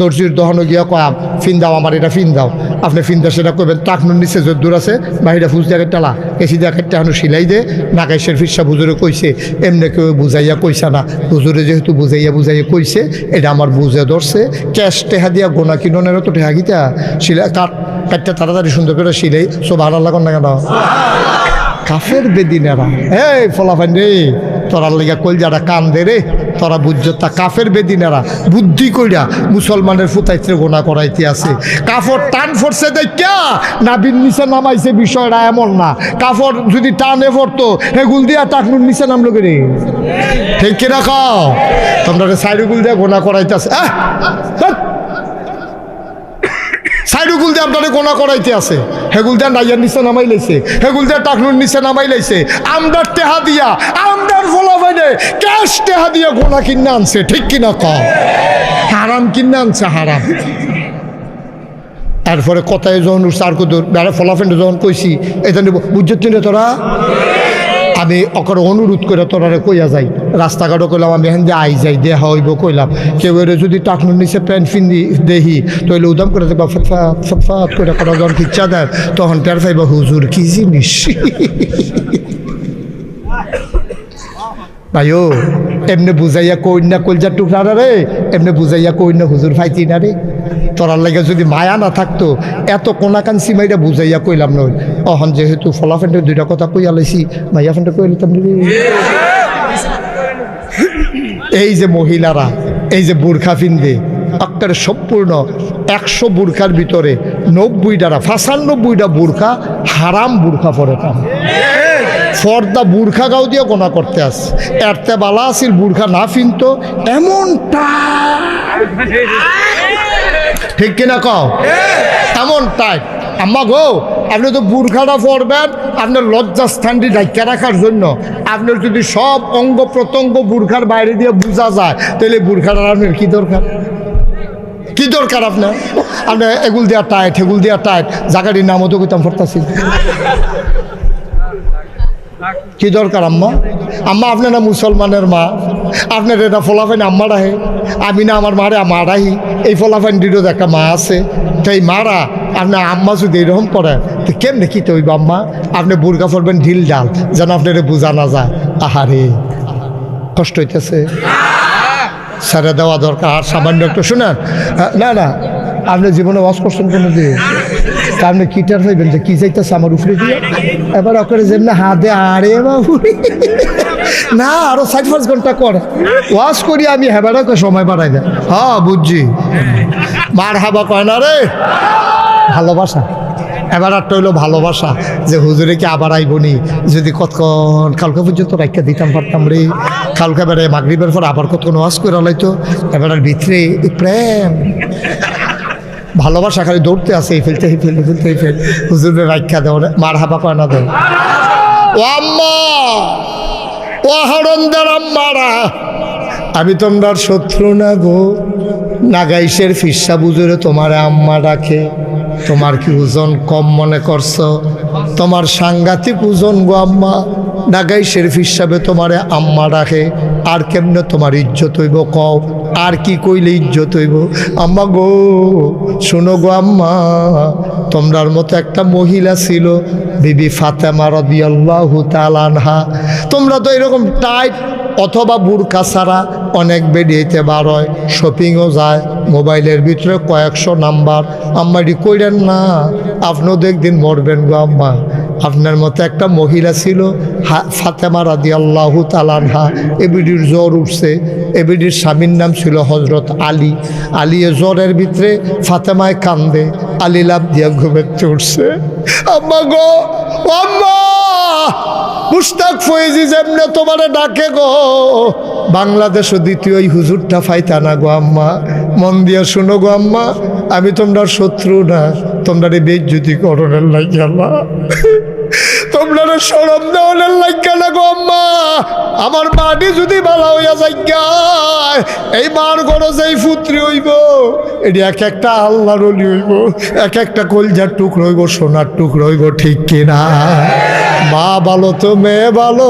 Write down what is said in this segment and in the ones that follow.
দর্জির দহনে গিয়া কয়াম ফিন দাও আমার, এটা ফিন দাও। আপনি ফিন দাও সেটা করবেন। টাকনুর নিচে দূর আছে, বাহিরে ফুজ দিয়ে টালা এসি দিয়ে একটা হানু সিলাই দে। নাগাইশের ফিরসা হুজুরে কইছে, এমনি কেউ বুঝাইয়া কইছে না। হুজুরে যেহেতু বুঝাইয়া বুঝাইয়া কইছে, এটা আমার বুঝে ধরছে। ক্যাশ টেহা দিয়া গোনা কিননের তো টেহা গিতা। সিলাই কাট কাটটা তাড়াতাড়ি সুন্দর করে সিলাই সব ভালো লাগান না কেন? কাফের বেদিনেরা। এই ফলাফান রে তোরা লেগে কলজাটা কান দে রে। তোরা বুঝছে, তা কাফের বেদিনারা বুদ্ধি কইরা মুসলমানের ফুতাইতে গোনা করাইতে আছে। কাফর টান ফরছে দেখা নাবির নিচে নামাইছে বিষয়টা এমন না। কাফর যদি টানে পড়তো হেগুল দিয়া টাকনুর নিচে নামলো রে ঠিক কিনা খাও তোমরা সাইডগুল দিয়া গোনা করাইতে আছে। সাইডুগুল দিয়ে আপনারা গোনা করাইতে আছে। হেগুল দিয়ে নাইয়ার নিচে নামাই লাইছে। হেগুল দিয়ে টাকনুর নিচে নামাই লাইছে। আমদার টেহা দিয়া, আমদার ফলা বাইনে ক্যাশ টেহা দিয়া গোনা কিনে আনছে, ঠিক কিনা ক হারাম কিনে আনছে, হারাম। তারপরে কথায় যখন উঠছে, আর কত বেড়া ফলাফেন্ড যখন কইছি, এটা না তোরা? আমি অকর অনুরোধ করে তোরারে কইয়া যাই। রাস্তাঘাটও কইলাম, আমি দিয়ে আই যাই, দেহা হইব কইলাম। কেউ এর যদি টাকনুর নিচে প্যান্ট ফিন্দি দেহি, তইলে উদাম করে দেখবা ফটফাট করে করা যখন খিচ্ছা দেয়। তখন টের পাইবা, হুজুর, কি জিনিস? ভাইও, এমনি বুঝাইয়া কই না কলজার টুকরা রে, এমনি বুঝাইয়া কই না হুজুর ফাইতি না রে। তোরার লাগে যদি মায়া না থাকতো, এত কোনাকান সিমাইটা বুঝাইয়া কইলাম নয়। অহন যেহেতু ফলাফেন্টের দুইটা কথা কইয়া লাইছি, মাইয়া ফেন্টে কই লিতাম এই যে মহিলারা, এই যে বুর্খা ফিন্দে আক্তার সম্পূর্ণ একশো বুর্খার ভিতরে নব্বই দ্বারা ফাঁসান্নব্বইটা বুর্খা হারাম বুর্খা পরে ফর্দা বুর্খা গাও দিয়ে গোনা করতে আস এরতে বালা আসিল বুর্খা না ফিনতো, এমনটা। ঠিক কিনা কও? এমন টাইপ আম্মা গো, আপনি তো বুর্খাটা পরবেন আপনার লজ্জাস্থানটি ঢাক্কা রাখার জন্য। আপনার যদি সব অঙ্গ প্রত্যঙ্গ বুর্খার বাইরে দিয়ে বোঝা যায়, তাহলে বুর্খাটা আপনার কি দরকার? কি দরকার আপনার? আপনি এগুল দেওয়া টাইট এগুল দেওয়া টাইট জায়গাটির নামও তো কইতাম ফরতাছি কি দরকার আম্মা? আম্মা আপনি না মুসলমানের মা, আপনার এটা ফলাফেন আম্মা রাহে আমি না আমার মারে মারাই। এই ফলাফাইন দিরও একটা মা আছে। তো এই মারা আপনার আম্মা যদি এরকম করেন তো কেমনে কি তো আম্মা? আপনি বুর্গা পড়বেন ঢিল ডাল, যেন আপনার বোঝা না যায়। আহারে, কষ্ট হইতেছে। ছেড়ে দেওয়া দরকার আর সামান্য একটু। শুনেন না না, আপনি জীবনে ওয়াশ করছেন কোনো দিন তা আপনি কিটার হইবেন যে কী চাইতেছে আমার উপরে দিয়ে? এবার ওকে যেমনি হাতে আরে বাবু। না আরও সাইড পাঁচ ঘণ্টা কর। ওয়াশ করি আমি হেবারকে সময় বাড়াই দেয় হ্যাঁ বুঝছি। মার হাবা কয় না রে? ভালোবাসা। এবার একটা হইল ভালোবাসা যে হুজুরে কি আবার আইবনি যদি কতক্ষণ কালকে পর্যন্ত রাখতে দিতাম পারতাম রে। কালকে এবারে মাগরিবের পর আবার কতক্ষণ ওয়াজ করে লাইতো এবার ভিতরে প্রেম। ভালোবাসা খালি দৌড়তে আছে এই ফেলতে এই ফেলতে ফেলতে এই ফেল হুজুরের রাখা দেও না, মার হাবা কয় না দেও। ও আম্মা! ও দ্বারা মারা আমি তোমার শত্রু না গো। নাগাইশের ফিসা বুজুরে তোমার আম্মা ডাকে। তোমার কি ওজন কম মনে করছ? তোমার সাংঘাতিক ওজন গো আম্মা। নাগাইশের ফিসাবে তোমারে আম্মা ডাকে। আর কেমনে তোমার ইজ্জত হইব কও? আর কি কইলে ইজ্জত হইব? আম্মা গো, শোনো গো আম্মা, তোমরার মতো একটা মহিলা ছিল, বিবি ফাতেমা রদিয়াল্লাহু তালানহা তোমরা তো এরকম টাইট অথবা বুরকা ছাড়া অনেক বেরিয়েতে বার হয়, শপিংও যায়, মোবাইলের ভিতরে কয়েকশো নাম্বার। আম্মাটি কইরেন না, আপনিও দেখদিন মরবেন গো আম্মা। আপনার মতো একটা মহিলা ছিল ফাতেমা রাদি আল্লাহ তালানহা এবিডির জ্বর উঠছে। এবিডির স্বামীর নাম ছিল হজরত আলী। আলী জ্বরের ভিতরে ফাতেমায় কান্দে। আলী লাভ দিয়া ঘুমেতে চড়ছে আম্মা গো, আম্মা! মুস্তাক ফয়েজি যেমনে তোমারে ডাকে গো। বাংলাদেশও দ্বিতীয় হুজুরটা ফাইতা না গো আম্মা। মন দিয়া শুনো গো আম্মা, আমি তোমরা শত্রু না। তোমরা বেজ্জুতি করণের লাগিয়াল্লা তোমরা সরম দেওয়ানের লাগিয়া না গো আম্মা। আমার মাটি যদি ভালো হইয়া যাইগায় এই মার গড় যেই পুত্রী হইব, এটি এক একটা আল্লাহর অলি হইব, এক একটা কলজার টুকরো হইব, সোনার টুকরো হইব, ঠিক কিনা মা ভালো তো, মেয়ে ভালো।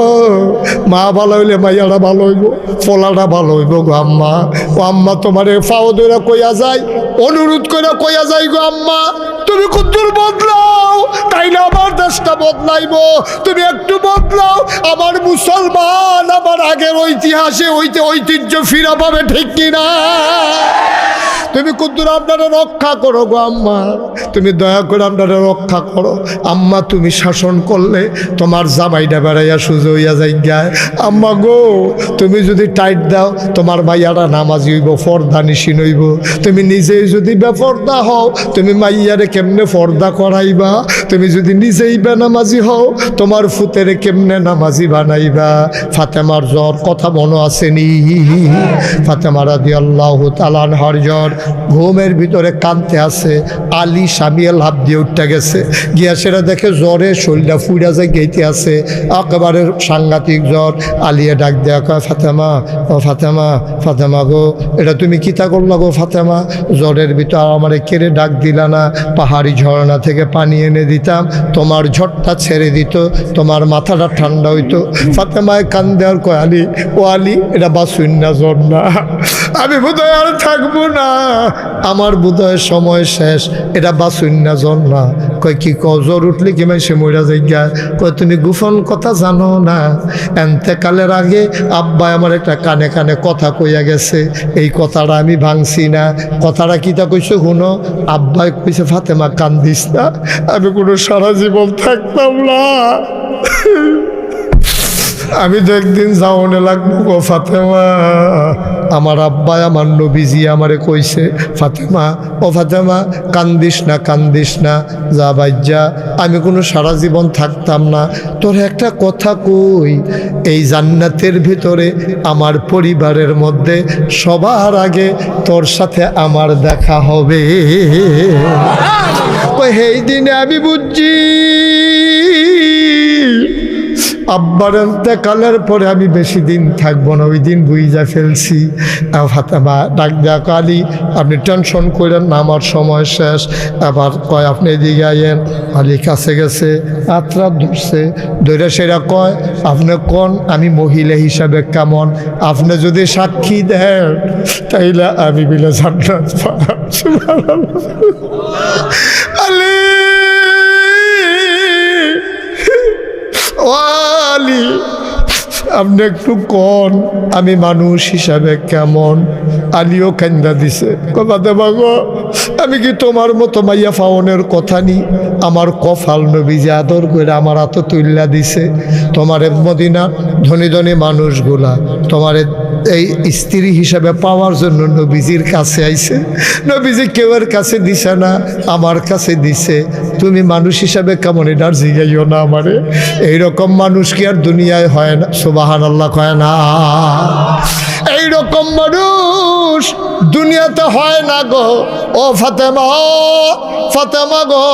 মা ভালো হইলে মাইয়াটা ভালো হইব ফলাটা ভালো হইব গো আম্মা। ও আম্মা, তোমার ফাও ধরে কইয়া যায় অনুরোধ করে কইয়া যায় গো আম্মা। তুমি কুদ্দুর বদলাও তাইলে আমার দেশটা বদলাইব? তুমি একটু বদলাও, আমার মুসলমান, আমার আগের ঐতিহাসে ঐতি ঐতিহ্য ফিরা পাবে ঠিক কিনা? তুমি কুদ্দুর আপনারা রক্ষা করো গো আম্মা। তুমি দয়া করে আপনারা রক্ষা করো। আম্মা, তুমি শাসন করলে তোমার জামাইটা বেড়াইয়া সুযোগ হইয়া যাই গায় আম্মা গো, তুমি যদি টাইট দাও, তোমার মাইয়ারা নামাজি হইব, ফর্দা নিশিন হইব। তুমি নিজেই যদি বেফর্দা হও, তুমি মাইয়ারে কেমনে ফর্দা করাইবা? তুমি যদি নিজেই বেনামাজি হও, তোমার ফুতেরে কেমনে নামাজি বানাইবা? ফাতেমার জ্বর, কথা মনে আসেনি। ফাতেমা রাদি আল্লাহ তালান হর জ্বর ঘুমের ভিতরে কানতে আছে, আলী সামিয়া লাভ দিয়ে উঠতে গেছে। গিয়া সেটা দেখে জ্বরে শরীরটা ফুইরা যায়, গেইতে আছে। একেবারে সাংঘাতিক জ্বর। আলিয়া ডাক দেয়া কয়, ফাতেমা, ও ফাতেমা ফাতেমা গো, এটা তুমি কিতা করলা গো ফাতেমা? জ্বরের ভিতর আমারে কেড়ে ডাক দিলা না, পাহাড়ি ঝর্ণা থেকে পানি এনে দিতাম, তোমার ঝড়টা ছেড়ে দিত, তোমার মাথাটা ঠান্ডা হইতো। ফাতেমায় কান দেওয়ার কয়, আলী, ও আলী, এটা বাসুন না, জ্বর না। আমি বোধহয় আর থাকব না। আমার বোধহয় সময় শেষ। এটা বাসুন না কয় কি ক জ্বর উঠলে কি সে মরা যাই গা কয়, তুমি গোপন কথা জানো না। এন্তেকালের আগে আব্বা আমার একটা কানে কানে কথা কইয়া গেছে। এই কথাটা আমি ভাঙছি না। কথাটা কিতা কইছে শুনো? আব্বাই কইছে, ফাতেমা, কান্দিস না। আমি কোনো সারা জীবন থাকতাম না। আমি তো একদিন যাওনে লাগবো গো ফাতেমা। আমার আব্বা, আমার নবীজি আমারে কইছে, ফাতেমা, ও ফাতেমা, কান্দিস না কান্দিস না, যা বাইজা আমি কোনো সারা জীবন থাকতাম না। তোর একটা কথা কই, এই জান্নাতের ভিতরে আমার পরিবারের মধ্যে সবার আগে তোর সাথে আমার দেখা হবে। ওই দিনে আমি বুঝছি আব্বার কালের পরে আমি বেশি দিন থাকব না, ওই দিন বুঝা ফেলছি। ডাক কালি আপনি টেনশন করেন না, আমার সময় শেষ। আবার কয়, আপনি এদিকে আইয়েন আলী কাছে গেছে আত্রা ধরছে ধরে সেরা কয়, আপনি কোন? আমি মহিলা হিসাবে কেমন? আপনি যদি সাক্ষী দেন, তাইলে আমি বিলে। আলী! ও আলী আপনি একটু কন? আমি মানুষ হিসাবে কেমন? আলিও কান্দা দিছে। কথাতে বাগো আমি কি তোমার মতো মাইয়া ফাওনের কথা নি? আমার কফাল নবী যে আদর করে আমার হাত তুল্লা দিছে। তোমার মদিনা ধনী ধনী মানুষগুলা, তোমার এই স্ত্রী হিসাবে পাওয়ার জন্য নবীজির কাছে আইছে। নবীজি কেউর কাছে দিছে না, আমার কাছে দিছে। তুমি মানুষ হিসাবে কেমন এটার জিগাইও না আমারে। এইরকম মানুষ কি আর দুনিয়ায় হয় না? সুবাহান আল্লাহ কয় না। এইরকম মানুষ দুনিয়াতে হয় না গো। ও ফাতেমা ফাতেমা গো,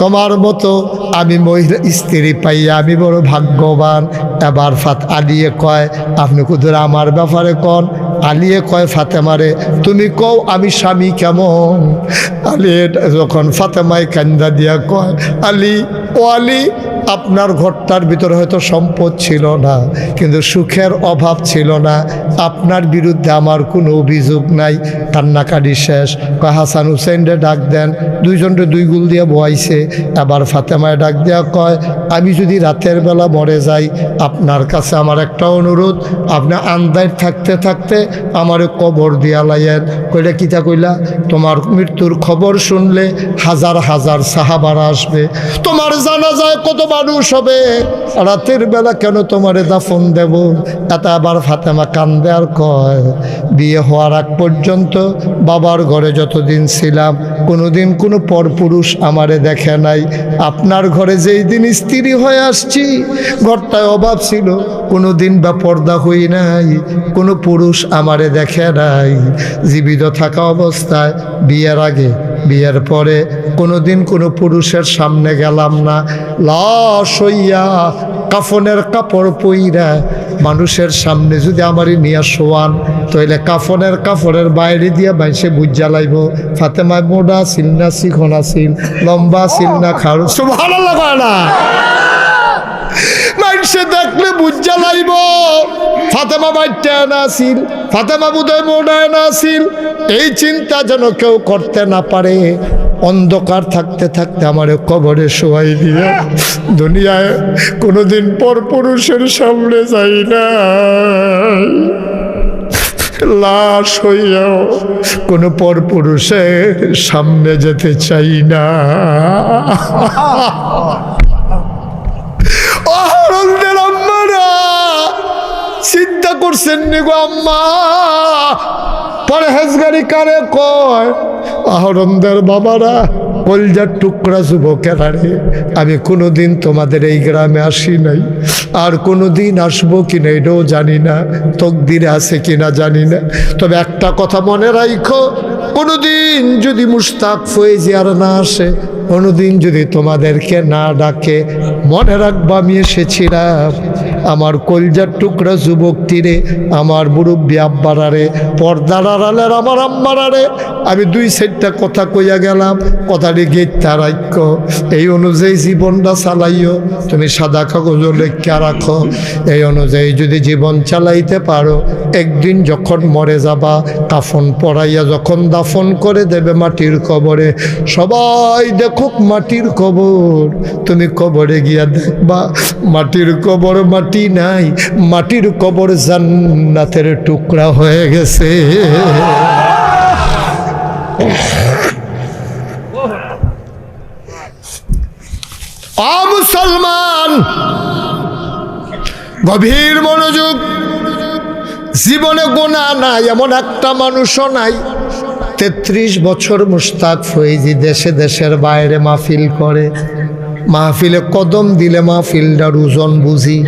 তোমার মতো আমি মহিলা স্ত্রী পাইয়া আমি বড় ভাগ্যবান। এবার ফাত আলিয়ে কয়, আপনি কুদুর আমার ব্যাপারে কন? আলিয়ে কয় ফাতেমারে তুমি কও আমি স্বামী কেমন? আলী এটা যখন ফাতেমায় কান্দা দিয়া কয়, আলি, ও আলী আপনার ঘরটার ভিতরে হয়তো সম্পদ ছিল না, কিন্তু সুখের অভাব ছিল না। আপনার বিরুদ্ধে আমার কোনো অভিযোগ নাই। কান্নাকাটি শেষ। হাসান হুসেনরে ডাক দেন। দুইজনরে দুই গুল দিয়ে বয়াইছে। আবার ফাতেমায় ডাক দেওয়া কয়, আমি যদি রাতের বেলা মরে যাই, আপনার কাছে আমার একটা অনুরোধ। আপনি আন্দায় থাকতে থাকতে আমারে কবর দিয়া লাইয়েন। কইলে কিতা কইলা? তোমার মৃত্যুর খবর শুনলে হাজার হাজার সাহাবারা আসবে। তোমার জানা যায় কত মানুষ হবে। রাতের বেলা কেন তোমারে দাফন দেব? এত আবার ফাতেমা কান্দে আর কয়, বিয়ে হওয়ার আগ পর্যন্ত বাবার ঘরে যতদিন ছিলাম, কোনোদিন কোনো পরপুরুষ আমারে দেখে নাই। আপনার ঘরে যেই দিন স্ত্রী হয়ে আসছি, ঘরটায় অভাব ছিল কোনো দিন বা পর্দা হই নাই, কোনো পুরুষ আমারে দেখে নাই। জীবিত থাকা অবস্থায় বিয়ের আগে বিয়ের পরে কোনোদিন কোনো পুরুষের সামনে গেলাম না। লাশ হইয়া কাফনের কাপড় পইরা মানুষের সামনে যদি আমারই নিয়ে শোয়ান তাইলে কাফনের কাপড়ের বাইরে দিয়া বাইসে বুঝ জ্বালাইব ফাতেমায় মোড়া ছিল না শিখন আছিল লম্বা ছিল না, খাড়ু। ভালো কয় না। মানুষে দেখলে বুঝা লাইব, ফাতেমা বাইটা না আসিল ফাতেমা বুধয় মোড়ায় না আসিল এই চিন্তা যেন কেউ করতে না পারে। অন্ধকার থাকতে থাকতে আমার কবরে শোয়াই দিয়ে দুনিয়ায় কোনোদিন পর পুরুষের সামনে যাই না লাশ হইয়াও কোনো পর পুরুষের সামনে যেতে চাই না। অহরণদের চিন্তা করছেন নি গো আম্মা। পরে হেজগারি কারে কয়? আহরণদের বাবারা, কলজার টুকরা যুবকেরা রে আমি কোনোদিন তোমাদের এই গ্রামে আসি নাই। আর কোনোদিন আসব কিনা এটাও জানি না, তকদিরে আছে কিনা জানি না। তবে একটা কথা মনে রাখো কোনোদিন যদি মুস্তাক ফয়েজি আর না আসে, কোনোদিন যদি তোমাদেরকে না ডাকে, মনে রাখব আমি এসেছিলাম। আমার কলজার টুকরা যুবক তীরে আমার মুরব্বী আব্বারারে পর্দার আড়ালের আমার আম্মারারে আমি দুই সাইডটা কথা কইয়া গেলাম, কথাটি গেটটা রাখ্য এই অনুযায়ী জীবনটা চালাইও, তুমি সাদা কাগজ লেখা রাখো। এই অনুযায়ী যদি জীবন চালাইতে পারো, একদিন যখন মরে যাবা, কাফন পড়াইয়া যখন দাফন করে দেবে মাটির কবরে, সবাই দেখুক মাটির কবর। তুমি কবরে গিয়া দেখবা, মাটির কবর মাটি নাই, মাটির কবর জান্নাতের টুকরা হয়ে গেছে। মুসলমান, গভীর মনোযোগ, জীবনে গোনা নাই, এমন একটা মানুষও নাই, তেত্রিশ বছর মুস্তাক ফৈজি দেশে দেশের বাইরে মাহফিল করে, মাহফিলে কদম দিলে মাহফিলটার ওজন বুঝি,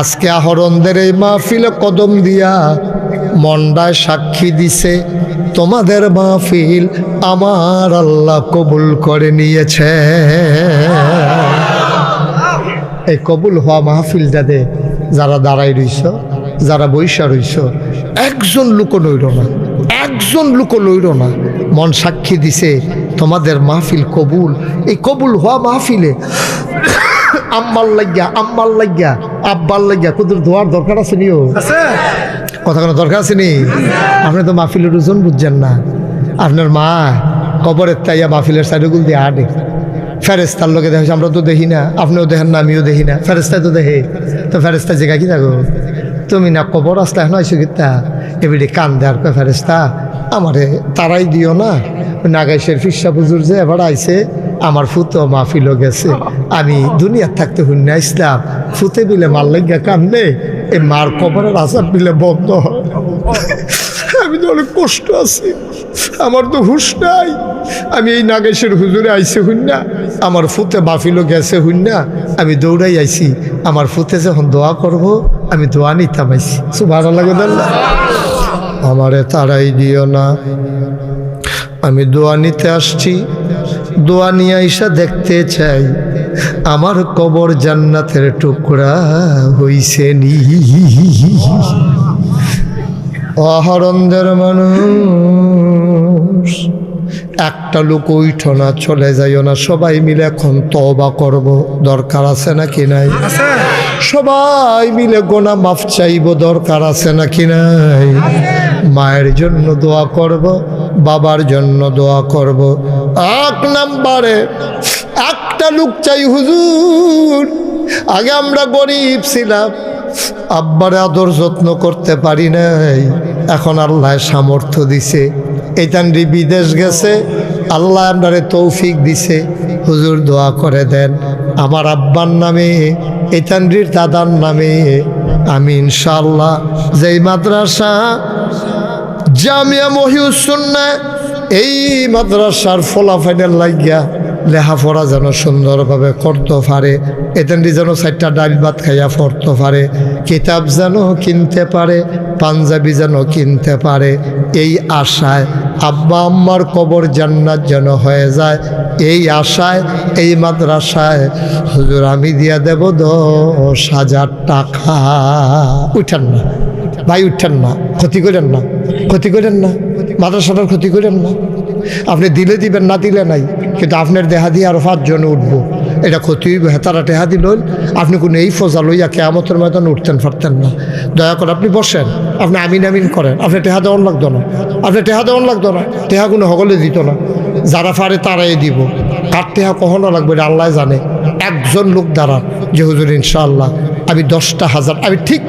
আজকে আহরণদের এই মাহফিলে কদম দিয়া মন্ডায় সাক্ষী দিছে, তোমাদের মাহফিল আমার আল্লাহ কবুল করে নিয়েছে। এই কবুল হওয়া মাহফিলটাতে যারা দাঁড়াই রইছ, যারা বৈশা রইছ, একজন লোক নইল না, একজন লোক লইল না। মন সাক্ষী দিছে, তোমাদের মাহফিল কবুল। এই কবুল হওয়া মাহফিলে আম্মার লাগিয়া আম্মার লাগিয়া, আব্বার লাগিয়া, কুদুর ধোয়ার দরকার আছে নিও? কথা কোনো দরকার আছে নি? আপনি তো মাহফিলের ওজন বুঝছেন না। আপনার মা কবরের তাইয়া মাহফিলের সাইডগুল দিয়ে আডে ফেরেস্তার লোকে দেখেছি আমরা তো দেখি না। আপনিও দেখেন না, আমিও দেখি না। ফেরেস্তায় তো দেখে। তো ফেরেস্তা জায়গা কি থাকো? তুমি না কবর আসতে এখন কিতা? এবারে কান দেওয়ার কয় ফেরেস্তা আমারে তারাই দিও না। নাগাইশের ফিসা পুজুর যে এবার আইসে আমার ফুতো মাহফিলও গেছে। আমি দুনিয়ার থাকতে হুন্না ইসলাম। ফুতে বিলে লাগিয়া কান্দে। এই মার কবরের আসার বিলে বন্ধ হয় আমি তো অনেক কষ্ট আছি। আমার তো হুশ নাই। আমি এই নাগেশের হুজুরে আইসে হুন্না আমার ফুতে বাফিলো গেছে হুন্না আমি দৌড়াই আইছি। আমার ফুতে যখন দোয়া করব, আমি দোয়া নিতাম আইছি। ভালো লাগে দাল্লা আমারে তারাই দিও না। আমি দোয়া নিতে আসছি। দোয়া নিয়ে আইসা দেখতে চাই। আমার কবর জান্নাতের টুকরা হইছে নি। অহরন্দের মানুষ একটা লোক উইঠ না চলে যাইও না সবাই মিলে এখন তবা করব। দরকার আছে নাকি নাই? সবাই মিলে গোনা মাফ চাইব দরকার আছে নাকি নাই? মায়ের জন্য দোয়া করব বাবার জন্য দোয়া করব। এক নাম্বারে একটা লোক চাই হুজুর। আগে আমরা গরিব ছিলাম, আব্বারে আদর যত্ন করতে পারি নাই। এখন আল্লাহ সামর্থ্য দিছে। এইটানরি বিদেশ গেছে, আল্লাহ আপনারে তৌফিক দিছে। হুজুর দোয়া করে দেন, আমার আব্বার নামে এইটানরির দাদার নামে। আমি ইনশাল্লাহ যেই মাদ্রাসা, জামিয়া মহিউসুন্না এই মাদ্রাসার ফলাফাইনের লাগিয়া লেখাপড়া যেন সুন্দরভাবে করতে পারে, এতেন্দি যেন চারটা ডাল ভাত খাইয়া পড়তে পারে, কিতাব যেন কিনতে পারে, পাঞ্জাবি যেন কিনতে পারে, এই আশায় আব্বা আম্মার কবর জান্নাত যেন হয়ে যায়, এই আশায় এই মাদ্রাসায় হুজুর আমি দিয়া দেব দশ হাজার টাকা। উঠেন না, ভাই উঠেন না, ক্ষতি করেন না, ক্ষতি করেন না, মাদ্রাসাটার ক্ষতি করেন না। আপনি দিলে দিবেন, না দিলে নাই। কিন্তু আপনার দেহা দিয়ে আরও পাঁচজন উঠবো। এটা ক্ষতি হইব হেতারা টেহা দিল, আপনি কোনো এই ফজা লইয়া কেয়ামতের ময়দান উঠতেন, পারতেন না। দয়া করে আপনি বসেন, আপনি আমিন আমিন করেন। আপনি টেহা দেওয়ান লাগতো না। আপনি টেহা দেওয়ান লাগতো না। টেহা কোনো সকলে দিত না। যারা পারে তারাই দিব। কার টেহা কখনো লাগবে এটা আল্লাহ জানে। একজন লোক দাঁড়ান যে, হুজুর, ইনশাআল্লাহ, আমি দশটা হাজার, আমি ঠিক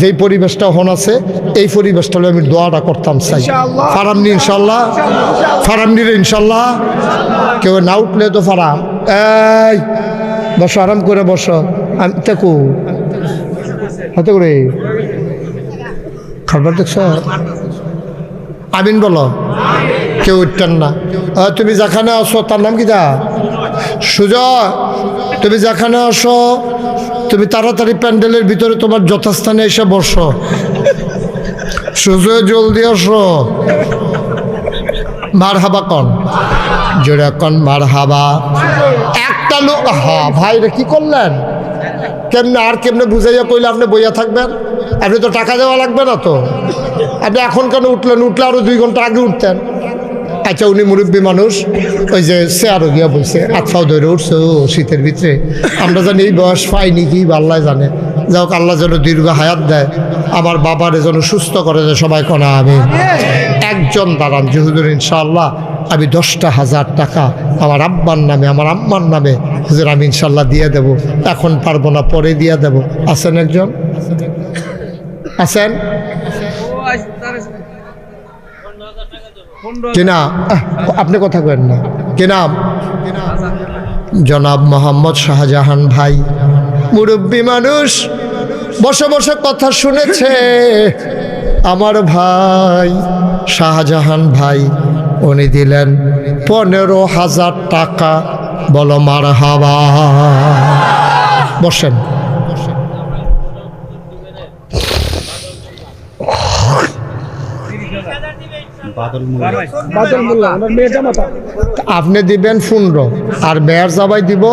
যেই পরিবেশটা হন আছে এই পরিবেশটা আমি দোয়াটা করতাম চাই। ফারামনি ইনশাল্লাহ ফারামনি রে ইনশাল্লাহ কেউ না উঠলে তো ফারাম। এই বসো আরাম করে বসো। আমি দেখো। হাতে করে। খাবার দেখছ? আমিন বলো। কেউ উঠতেন না। তুমি যেখানে আসো তার নাম কি দা সুজয়। তুমি যেখানে আসো, তুমি তাড়াতাড়ি প্যান্ডেলের ভিতরে তোমার যথাস্থানে এসে বসো। সুজয়, জলদি আসো। মার হাবা কন। জোরে কন মার হাবা একটা লোক হা ভাই রে, কি করলেন? কেমনে, আর কেমনে বুঝাইয়া কইলে আপনি বইয়া থাকবেন? আপনি তো টাকা দেওয়া লাগবে না তো। আপনি এখন কেন উঠলেন? উঠলে আরও দুই ঘণ্টা আগে উঠতেন। আচ্ছা উনি মুরব্বী মানুষ। ওই যে আরও গিয়া বলছে আচ্ছাও ধরে উঠছে, ও শীতের ভিতরে। আমরা জানি এই বয়স পাইনি কি আল্লাহ জানে। যাই হোক, আল্লাহ যেন দীর্ঘ হায়াত দেয়, আমার বাবারে যেন সুস্থ করে যে সবাই কনা আমি একজন দাঁড়ান যেহুদুর ইনশাআল্লাহ, আমি দশটা হাজার টাকা আমার আব্বার নামে, আমার আম্মার নামে, হুজুর, আমি ইনশাল্লাহ দিয়ে দেব। এখন পারব না, পরে দিয়ে দেব। আছেন একজন? আছেন? কিনা আপনি কথা কেন না। কি নাম? জনাব মোহাম্মদ শাহজাহান ভাই। মুরব্বী মানুষ বসে বসে কথা শুনেছে। আমার ভাই শাহজাহান ভাই উনি দিলেন পনেরো হাজার টাকা। বলো মার হাবা বসেন। আপনি দিবেন পনেরো আর মেয়ার জাবাই দিব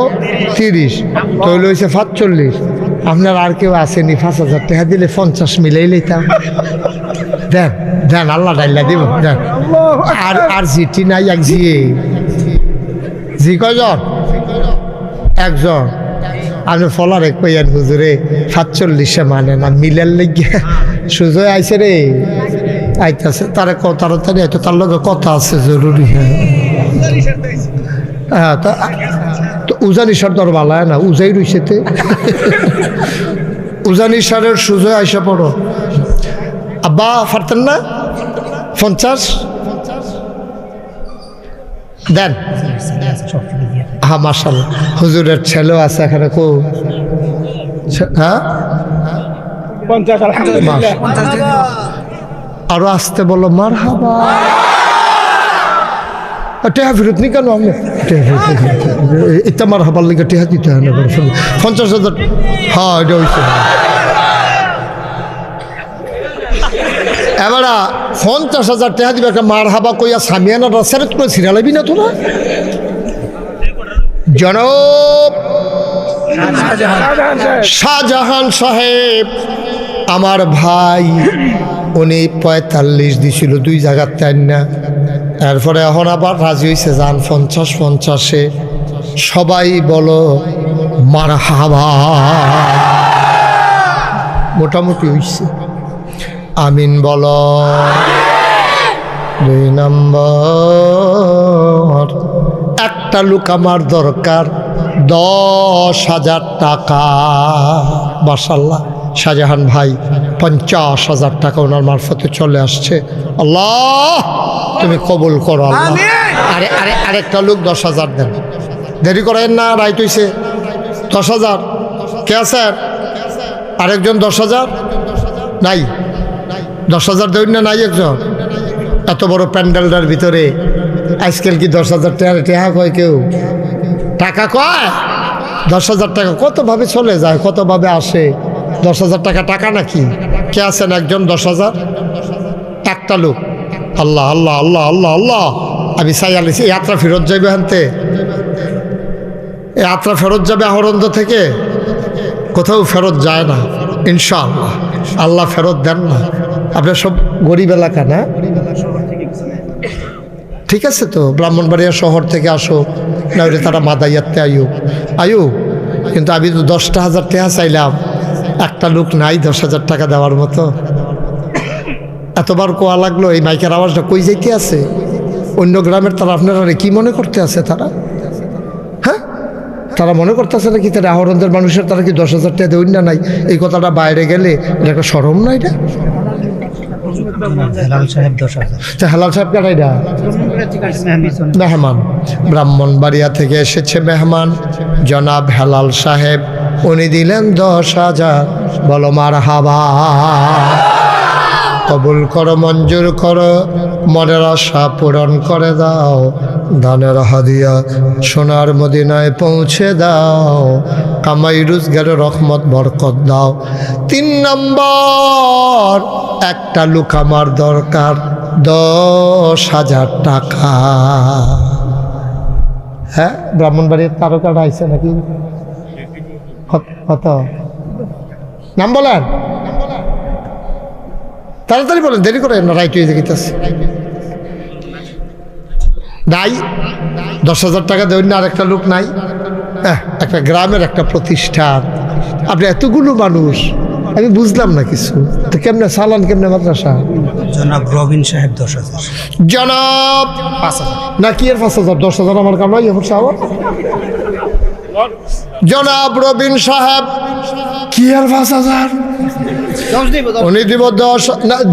তিরিশ তৈল হয়েছে সাতচল্লিশ। আপনার আর কেউ আসেনি পাঁচ হাজার টাকা দিলে পঞ্চাশ মিলেই লইতাম। দেন দেন আল্লাহ ডাইলা দিব দেন। আর আর জিটি নাই এক জিয়ে জি কয়জন? একজন। আমি ফলার এক কইয়ার হুজুরে সাতচল্লিশে মানে না মিলের লেগে। সুজয় আইছে রে। আইতাছে তারে ক তাড়াতাড়ি আইতো তার লগে কথা আছে জরুরি হ্যাঁ। হ্যাঁ তা উজানি সার তোর বালায় না উজাই রইছে তে। উজানি সারের সুজয় আইসা পড়ো। আব্বা ফারতেন না? পঞ্চাশ? দেন। হ্যাঁ মার্শাল হুজুরের ছেলেও আছে এখানে কো? হ্যাঁ? পঞ্চাশ আলহামদুলিল্লাহ। আরও আসতে বলো মার হাবা টেহা ফেরত নি কেন আমি। এটা মার হাবার লিগে টেহা দিতে হয় না। পঞ্চাশ হাজার হ্যাঁ এটা হয়েছে এবারা পঞ্চাশ হাজার টাকা দিবে একটা মার হাবা কইয়া সামিয়ানা সেরেত করে সিরিয়ালাবি না তোরা? জনব শাহজাহান সাহেব আমার ভাই। উনি পঁয়তাল্লিশ দিছিল দুই জায়গার তাই না এরপরে এখন আবার রাজি হয়েছে যান পঞ্চাশ পঞ্চাশে। সবাই বলো মার হাবা মোটামুটি হইছে। আমিন বলো। দুই নম্বর, একটা লোক আমার দরকার, দশ হাজার টাকা মাসাল্লাহ শাহজাহান ভাই পঞ্চাশ হাজার টাকা ওনার মারফতে চলে আসছে। আল্লাহ তুমি কবুল করো আল্লাহ। আরে আরে আরেকটা লোক দশ হাজার দেন। দেরি করেন না রাইট হইছে। দশ হাজার। কে স্যার আরেকজন দশ হাজার? নাই। দশ হাজার দেবেন না নাই একজন। এত বড় প্যান্ডেলটার ভিতরে আজকাল কি দশ হাজার টাকা টেহা কয় কেউ? টাকা কয়? দশ হাজার টাকা কতভাবে চলে যায় কতভাবে আসে? দশ হাজার টাকা টাকা নাকি? কে আছেন একজন দশ হাজার? একটা লোক। আল্লাহ আল্লাহ আল্লাহ আল্লাহ আল্লাহ। আমি চাই আলিছি যাত্রা ফেরত যাইবে হানতে। যাত্রা ফেরত যাবে আহরন্দ থেকে। কোথাও ফেরত যায় না, ইনশাআল্লাহ। আল্লাহ ফেরত দেন না। আপনার সব গরিব এলাকা না? ঠিক আছে তো, ব্রাহ্মণবাড়িয়া শহর থেকে আসো, না তারা মাদাইয়াতে আয়ু আয়ু কিন্তু আমি তো দশটা হাজার টাকা চাইলাম। একটা লোক নাই, দশ হাজার টাকা দেওয়ার মতো। এতবার কোয়া লাগল, এই মাইকের আওয়াজটা কই যাইতে আছে? অন্য গ্রামের তারা আপনারা কি মনে করতে আছে তারা? হ্যাঁ? তারা মনে করতেছে নাকি তারা আহরণদের মানুষের তারা কি দশ হাজার টাকা দেউন না নাই? এই কথাটা বাইরে গেলে এটা একটা সরম না এটা? হেলাল সাহেব মেহমান। ব্রাহ্মণবাড়িয়া থেকে এসেছে মেহমান। জনাব হেলাল সাহেব, উনি দিলেন দশ হাজার। বলো মার হাবা কবুল করো, মঞ্জুর করো, মনের আশা পূরণ করে দাও ধানের হাদিয়া সোনার মদিনায় পৌঁছে দাও, কামাই রোজগারের রহমত, বরকত দাও। তিন নম্বর, একটা লোক আমার দরকার, দশ হাজার টাকা। হ্যাঁ ব্রাহ্মণবাড়ির তারকাটা আইসে নাকি? কত? নাম বলেন। তাড়াতাড়ি বলেন দেরি করে না রাইট হয়ে গেছে নাই দশ হাজার টাকা দেবেন না আর একটা লোক নাই। হ্যাঁ একটা গ্রামের একটা প্রতিষ্ঠান। আপনি এতগুলো মানুষ আমি বুঝলাম না কিছু। তো কেমনে সালান কেমনে মাদ্রাসা? জনাব রবিন সাহেব দশ হাজার। জনাব পাঁচ হাজার। না কি এর পাঁচ হাজার? দশ হাজার আমার কামাই এখন সাহব জনাব রবিন সাহেব কি আর পাঁচ হাজার? উনি দিব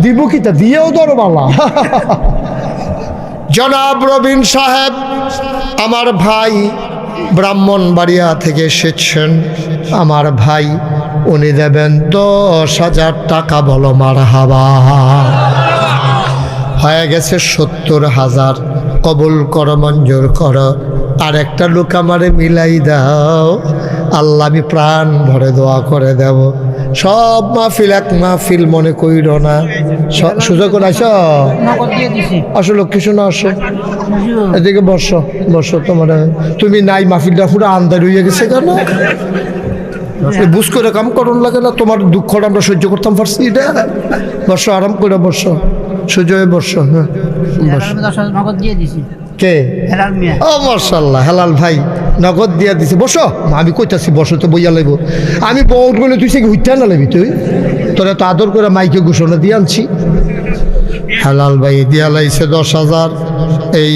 দিব কি তা? দিয়েও ধরো বালা জনাব রবিন সাহেব, আমার ভাই ব্রাহ্মণবাড়িয়া থেকে এসেছেন। আমার ভাই, উনি দেবেন দশ হাজার টাকা বলো মার হাবা হয়ে গেছে সত্তর হাজার। কবুল কর, মঞ্জুর কর। আর একটা লোক আমারে মিলাই দাও। আল্লাহ আমি প্রাণ ভরে দোয়া করে দেব। সব মাহফিল এক মাহফিল মনে কইর না। সুযোগ দিছি। আসো লক্ষ্মী শোনো আসো। এদিকে বর্ষ বর্ষ তোমার। তুমি নাই মাহফিলটা পুরো আন্দার হয়ে গেছে কেন? এই বুঝ করে কাম করুন লাগে না তোমার দুঃখটা আমরা সহ্য করতাম পারছি এটা বর্ষ আরাম করে বর্ষ সহ্য হয়ে বর্ষ হ্যাঁ। বর্ষ দিয়ে দিছি। কে? ও মার্শাল্লাহ হেলাল ভাই নগদ দিয়া দিছে। বসো আমি কইতাছি বসো তো বইয়া লাগবো আমি বহুত বলে তুই সে হইতে না লাগবি তুই? তোরা তো আদর করে মাইকে ঘোষণা দিয়ে আনছি। হেলাল ভাই দিয়া লাইছে দশ হাজার এই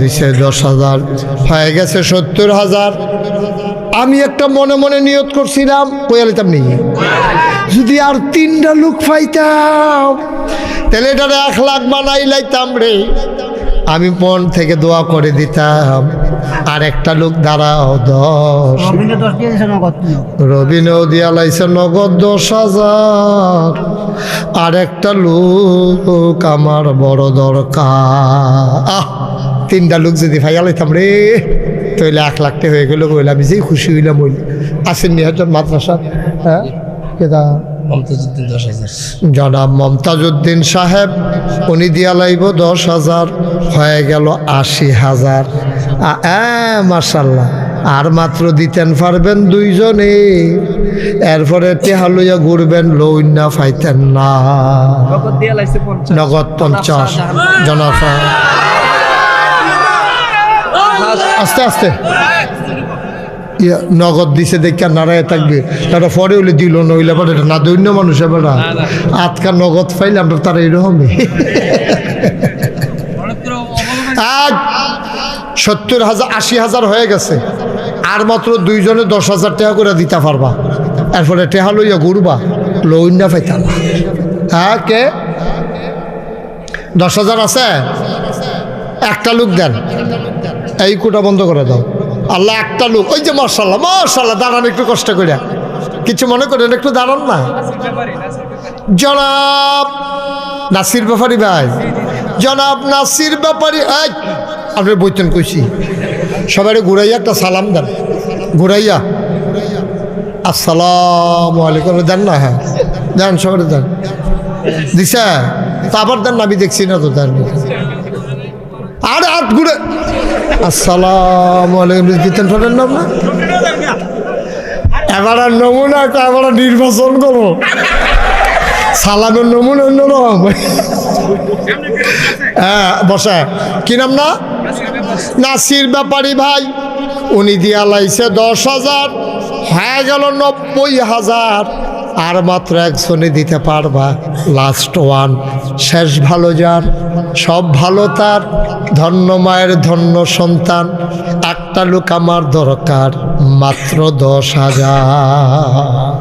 দিছে দশ হাজার হয়ে গেছে সত্তর হাজার। আমি একটা মনে মনে নিয়ত করছিলাম কইয়া লইতাম নেই। যদি আর তিনটা লোক পাইতাম তাহলে এটারে এক লাখ বানাই লাইতাম রে। আমি মন থেকে দোয়া করে দিতাম আর একটা লোক দাঁড়াও দশ। রবিনে দশ দিয়ে দিছে নগদ দশ হাজার। আর একটা লোক আমার বড় দরকার। আহ তিনটা লোক যদি ভাইয়া লাইতাম রে তাহলে এক লাখ টাকা হয়ে গেল বলে আমি যেই খুশি হইলাম বলি। আসেন নিহতন মাদ্রাসা হ্যাঁ? কেদা মমতাজুদ্দিন দশ হাজার। জনাব মমতাজউদ্দিন সাহেব উনি দিয়া লাইব দশ হাজার হয়ে গেল আশি হাজার। মার্শাল্লাহ আর মাত্র দিতেন পারবেন দুইজনে। এরপরে টেহা লইয়া ঘুরবেন লইনা ফাইতেন না। নগদ পঞ্চাশ। নগদ পঞ্চাশ। জনাফা আস্তে আস্তে। নগদ দিছে দেখে নারায় থাকবে। তারা পরে হলে দিল নইলে পরে না দৈন্য মানুষ বেড়া আজকাল নগদ পাইলে আমরা তারা এরকমই। আজ সত্তর হাজার আশি হাজার হয়ে গেছে। আর মাত্র দুইজনে দশ হাজার টাকা করে দিতে পারবা। এরপরে টেহা লইয়া ঘুরবা লইনা পাইতাম হ্যাঁ কে? দশ হাজার আছে? একটা লোক দেন। এই কোটা বন্ধ করে দাও। আল্লাহ একটা লোক, ওই যে মশাল্লাহ মশাল্লাহ দাঁড়ান একটু কষ্ট করে কিছু মনে করেন, একটু দাঁড়ান না? জনাব নাসির ব্যাপারী ভাই, জনাব নাসির ব্যাপারী আপনি বইতেন কইছি। সবাই ঘুরাইয়া একটা সালাম দেন। ঘুরাইয়া। আসসালামু আলাইকুম দেন না? হ্যাঁ দেন, সবাই দেন। দিশা তা আবার দেন না, আমি দেখছি না তো, দেন। আরে হাত ঘুরে আসসালামু আলাইকুম। দিতেন পারেন না এবার আর নমুনা একটা, এবার নির্বাচন করব। সালামের নমুনা অন্যরকম। হ্যাঁ বসে। কি নাম না? নাসির ব্যাপারী ভাই, উনি দিয়া লাইছে দশ হাজার। হয়ে গেল নব্বই হাজার। আর মাত্র একজনে দিতে পারবা লাস্ট ওয়ান শেষ ভালো যার সব ভালো তার ধন্য মায়ের ধন্য সন্তান একটা লোক আমার দরকার মাত্র দশ হাজার।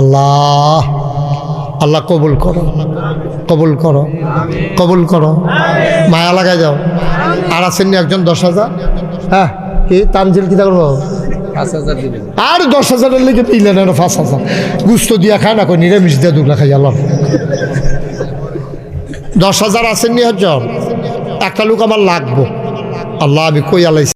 আল্লাহ আল্লাহ কবুল করো কবুল করো কবুল করো। মায়া লাগাই যাও আর আসেননি একজন দশ হাজার? হ্যাঁ কি তানজিল কিতা করব আর দশ হাজারের লেগে আর পাঁচ হাজার। গুস্ত দিয়া খায় না কই নিরামিষ দিয়ে দুগলা খাই আল্লাহ। দশ হাজার আসেননি একজন একটা লোক আমার লাগবো। আল্লাহ আমি কই আলাইছি।